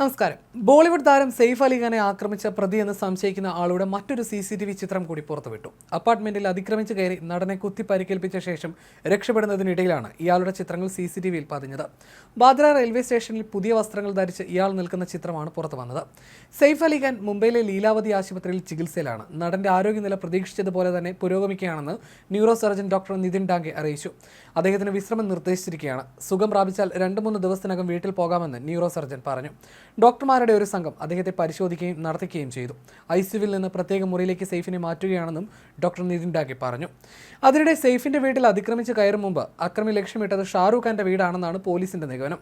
നമസ്കാരം. ബോളിവുഡ് താരം സെയ്ഫ് അലിഖാനെ ആക്രമിച്ച പ്രതി എന്ന് സംശയിക്കുന്ന ആളുടെ മറ്റൊരു സി സി ടി വി ചിത്രം കൂടി പുറത്തുവിട്ടു. അപ്പാർട്ട്മെന്റിൽ അതിക്രമിച്ച് കയറി നടനെ കുത്തി പരിക്കേൽപ്പിച്ച ശേഷം രക്ഷപ്പെടുന്നതിനിടയിലാണ് ഇയാളുടെ ചിത്രങ്ങൾ സി സി ടി വിയിൽ പതിഞ്ഞത്. ബാദ്ര റെയിൽവേ സ്റ്റേഷനിൽ പുതിയ വസ്ത്രങ്ങൾ ധരിച്ച് ഇയാൾ നിൽക്കുന്ന ചിത്രമാണ് പുറത്തു വന്നത്. സെയ്ഫ് അലിഖാൻ മുംബൈയിലെ ലീലാവതി ആശുപത്രിയിൽ ചികിത്സയിലാണ്. നടന്റെ ആരോഗ്യനില പ്രതീക്ഷിച്ചതുപോലെ തന്നെ പുരോഗമിക്കുകയാണെന്ന് neuro surgeon doctor Nithin Dange അറിയിച്ചു. അദ്ദേഹത്തിന് വിശ്രമം നിർദ്ദേശിച്ചിരിക്കുകയാണ്. സുഖം പ്രാപിച്ചാൽ രണ്ട് മൂന്ന് ദിവസത്തിനകം വീട്ടിൽ പോകാമെന്ന് ന്യൂറോ സർജൻ പറഞ്ഞു. ഡോക്ടർമാരുടെ ഒരു സംഘം അദ്ദേഹത്തെ പരിശോധിക്കുകയും നടത്തുകയും ചെയ്തു. ഐ സിയുവിൽ നിന്ന് പ്രത്യേക മുറിയിലേക്ക് സെയ്ഫിനെ മാറ്റുകയാണെന്നും ഡോക്ടർ നിതിൻ ഡാക്കി പറഞ്ഞു. അതിനിടെ സെയ്ഫിന്റെ വീട്ടിൽ അതിക്രമിച്ച് കയറും മുമ്പ് അക്രമി ലക്ഷ്യമിട്ടത് ഷാറൂഖ് ഖാന്റെ വീടാണെന്നാണ് പോലീസിന്റെ നിഗമനം.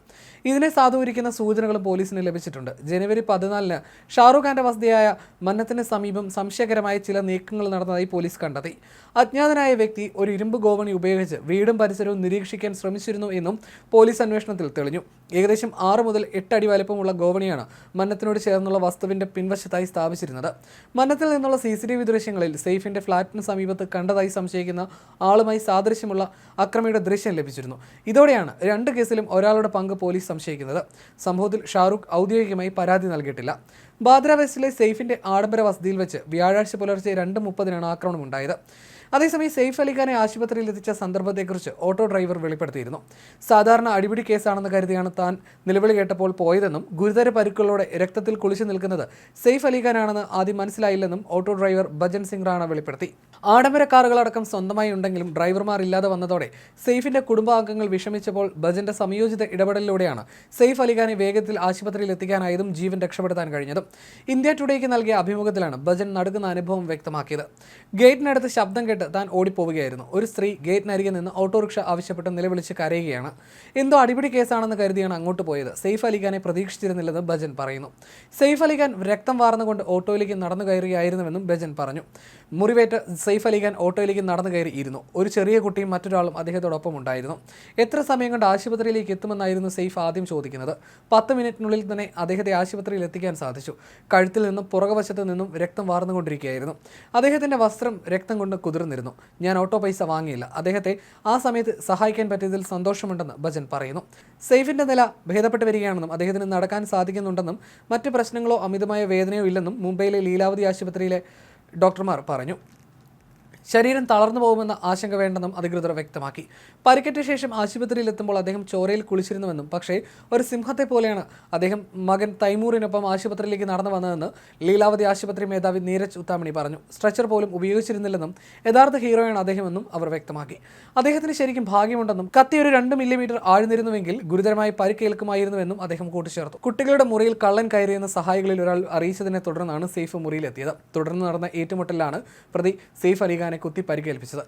ഇതിനെ സാധൂകരിക്കുന്ന സൂചനകളും പോലീസിന് ലഭിച്ചിട്ടുണ്ട്. ജനുവരി പതിനാലിന് ഷാറൂഖ് ഖാന്റെ വസതിയായ മന്നത്തിന് സമീപം സംശയകരമായ ചില നീക്കങ്ങൾ നടന്നതായി പോലീസ് കണ്ടെത്തി. അജ്ഞാതനായ വ്യക്തി ഒരു ഇരുമ്പ് ഗോവണി ഉപയോഗിച്ച് വീടും പരിസരവും നിരീക്ഷിക്കാൻ ശ്രമിച്ചിരുന്നു എന്നും പോലീസ് അന്വേഷണത്തിൽ തെളിഞ്ഞു. ഏകദേശം ആറ് മുതൽ എട്ട് അടി വലുപ്പമുള്ള ഗോവണിയാണ് മന്നത്തിനോട് ചേർന്നുള്ള വസ്തുവിന്റെ പിൻവശത്തായി സ്ഥാപിച്ചിരുന്നത്. മന്നത്തിൽ നിന്നുള്ള സി സി ടി വി ദൃശ്യങ്ങളിൽ സെയ്ഫിന്റെ ഫ്ളാറ്റിന് സമീപത്ത് കണ്ടതായി സംശയിക്കുന്ന ആളുമായി സാദൃശ്യമുള്ള അക്രമിയുടെ ദൃശ്യം ലഭിച്ചിരുന്നു. ഇതോടെയാണ് രണ്ട് കേസിലും ഒരാളുടെ പങ്ക് പോലീസ് സംശയിക്കുന്നത്. സംഭവത്തിൽ ഷാറൂഖ് ഔദ്യോഗികമായി പരാതി നൽകിയിട്ടില്ല. ബാദ്ര വെസ്റ്റിലെ സെയ്ഫിന്റെ ആഡംബര വസതിയിൽ വെച്ച് വ്യാഴാഴ്ച പുലർച്ചെ രണ്ട് മുപ്പതിനാണ് ആക്രമണം ഉണ്ടായത് അതേസമയം സെയ്ഫ് അലിഖാനെ ആശുപത്രിയിൽ എത്തിച്ച സന്ദർഭത്തെക്കുറിച്ച് ഓട്ടോ ഡ്രൈവർ വെളിപ്പെടുത്തിയിരുന്നു. സാധാരണ അടിപിടി കേസാണെന്ന് കരുതിയാണ് താൻ നിലവിളി കേട്ടപ്പോൾ പോയതെന്നും ഗുരുതര പരുക്കളോടെ രക്തത്തിൽ കുളിച്ചു നിൽക്കുന്നത് സെയ്ഫ് അലിഖാനാണെന്ന് ആദ്യം മനസ്സിലായില്ലെന്നും ഓട്ടോ ഡ്രൈവർ ഭജൻ സിംഗ് റാണ വെളിപ്പെടുത്തി. ആഡംബര കാറുകളടക്കം സ്വന്തമായി ഉണ്ടെങ്കിലും ഡ്രൈവർമാർ ഇല്ലാതെ വന്നതോടെ സെയ്ഫിന്റെ കുടുംബാംഗങ്ങൾ വിഷമിച്ചപ്പോൾ ബജന്റെ സംയോജിത ഇടപെടലിലൂടെയാണ് സെയ്ഫ് അലിഖാനെ വേഗത്തിൽ ആശുപത്രിയിൽ എത്തിക്കാനായതും ജീവൻ രക്ഷപ്പെടുത്താൻ കഴിഞ്ഞതും. ഇന്ത്യ ടുഡേക്ക് നൽകിയ അഭിമുഖത്തിലാണ് ബജൻ നടുക്കുന്ന അനുഭവം വ്യക്തമാക്കിയത്. ഗേറ്റിനടുത്ത് ശബ്ദം കേട്ട് താൻ ഓടിപ്പോവുകയായിരുന്നു. ഒരു സ്ത്രീ ഗേറ്റിനരികെ നിന്ന് ഓട്ടോറിക്ഷ ആവശ്യപ്പെട്ട് നിലവിളിച്ച് കരയുകയാണ്. എന്തോ അടിപിടി കേസാണെന്ന് കരുതിയാണ് അങ്ങോട്ട് പോയത്. സെയ്ഫ് അലിഖാനെ പ്രതീക്ഷിച്ചിരുന്നില്ലെന്ന് ബജൻ പറയുന്നു. സെയ്ഫ് അലിഖാൻ രക്തം വാർന്നുകൊണ്ട് ഓട്ടോയിലേക്ക് നടന്നു കയറുകയായിരുന്നുവെന്നും ബജൻ പറഞ്ഞു. മുറിവേറ്റ് സെയ്ഫ് അലിഖാൻ ഓട്ടോയിലേക്ക് നടന്നു കയറിയിരുന്നു. ഒരു ചെറിയ കുട്ടിയും മറ്റൊരാളും അദ്ദേഹത്തോടൊപ്പം ഉണ്ടായിരുന്നു. എത്ര സമയം കൊണ്ട് ആശുപത്രിയിലേക്ക് എത്തുമെന്നായിരുന്നു സെയ്ഫ് ആദ്യം ചോദിക്കുന്നത്. പത്ത് മിനിറ്റിനുള്ളിൽ തന്നെ അദ്ദേഹത്തെ ആശുപത്രിയിൽ എത്തിക്കാൻ സാധിച്ചു. കഴുത്തിൽ നിന്നും പുറകുവശത്ത് നിന്നും രക്തം വാർന്നുകൊണ്ടിരിക്കുകയായിരുന്നു. അദ്ദേഹത്തിന്റെ വസ്ത്രം രക്തം കൊണ്ട് കുതിർന്നിരുന്നു. ഞാൻ ഓട്ടോ പൈസ വാങ്ങിയില്ല. അദ്ദേഹത്തെ ആ സമയത്ത് സഹായിക്കാൻ പറ്റിയതിൽ സന്തോഷമുണ്ടെന്ന് ഭജൻ പറയുന്നു. സെയ്ഫിന്റെ നില ഭേദപ്പെട്ട് വരികയാണെന്നും അദ്ദേഹത്തിന് നടക്കാൻ സാധിക്കുന്നുണ്ടെന്നും മറ്റ് പ്രശ്നങ്ങളോ അമിതമായ വേദനയോ ഇല്ലെന്നും മുംബൈയിലെ ലീലാവതി ആശുപത്രിയിലെ ഡോക്ടർമാർ പറഞ്ഞു. ശരീരം തളർന്നു പോകുമെന്ന ആശങ്ക വേണ്ടെന്നും അധികൃതർ വ്യക്തമാക്കി. പരിക്കേറ്റ ശേഷം ആശുപത്രിയിൽ എത്തുമ്പോൾ അദ്ദേഹം ചോരയിൽ കുളിച്ചിരുന്നുവെന്നും പക്ഷേ ഒരു സിംഹത്തെ പോലെയാണ് അദ്ദേഹം മകൻ തൈമൂറിനൊപ്പം ആശുപത്രിയിലേക്ക് നടന്നു വന്നതെന്ന് ലീലാവതി ആശുപത്രി മേധാവി നീരജ് ഉത്താമണി പറഞ്ഞു. സ്ട്രെച്ചർ പോലും ഉപയോഗിച്ചിരുന്നില്ലെന്നും യഥാർത്ഥ ഹീറോയാണ് അദ്ദേഹമെന്നും അവർ വ്യക്തമാക്കി. അദ്ദേഹത്തിന് ശരിക്കും ഭാഗ്യമുണ്ടെന്നും കത്തി ഒരു രണ്ട് മില്ലിമീറ്റർ ആഴ്ന്നിരുന്നുവെങ്കിൽ ഗുരുതരമായി പരിക്കേൽക്കുമായിരുന്നുവെന്നും അദ്ദേഹം കൂട്ടിച്ചേർത്തു. കുട്ടികളുടെ മുറിയിൽ കള്ളൻ കയറിയെന്ന സഹായികളിൽ ഒരാൾ അറിയിച്ചതിനെ തുടർന്നാണ് സേഫ് മുറിയിലെത്തിയത്. തുടർന്ന് നടന്ന ഏറ്റുമുട്ടലിലാണ് പ്രതി സെയ്ഫ് അലിഖാനെ കുത്തി പരിക്കേൽപ്പിച്ചത്